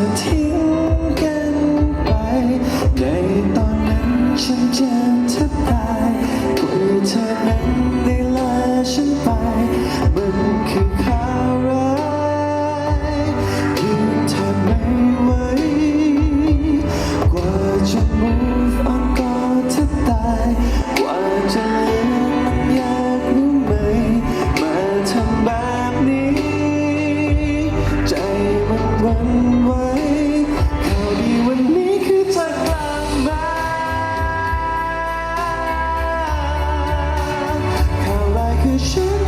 อทิ้งกันไปในตอนนั้นฉันเจ็บแทบตายคือเธอนั้ should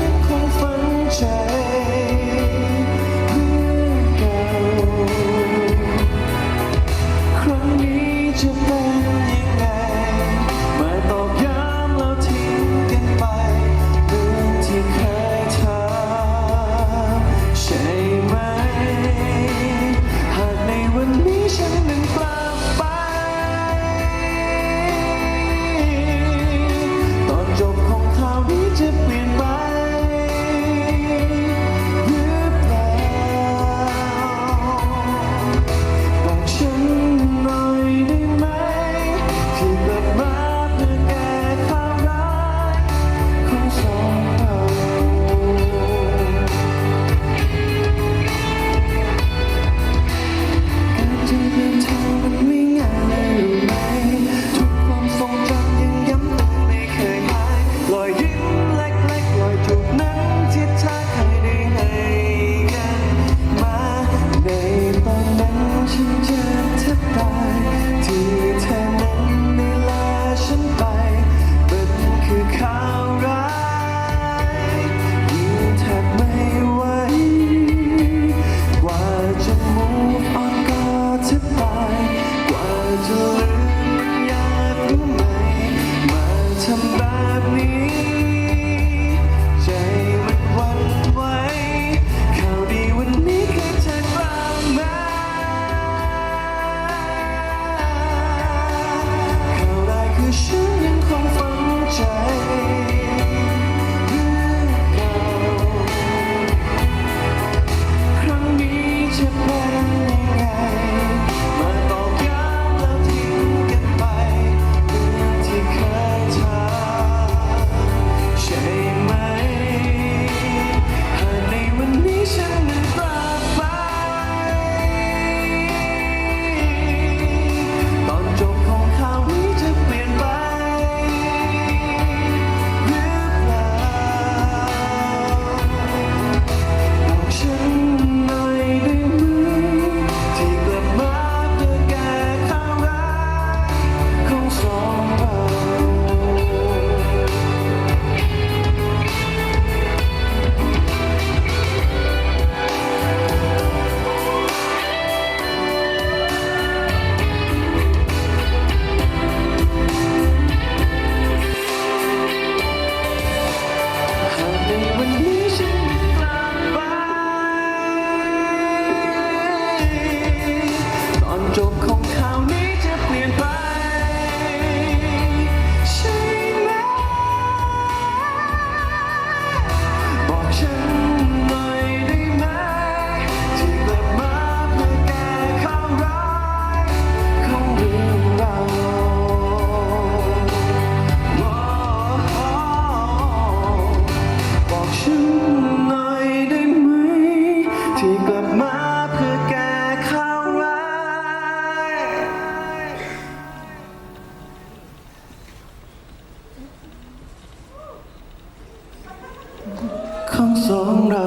สองเรา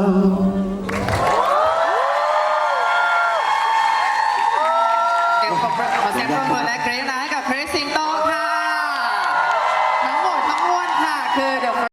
เดี๋ยวขอเสียงปรบมือและเกรซนะให้กับคริสสิงโต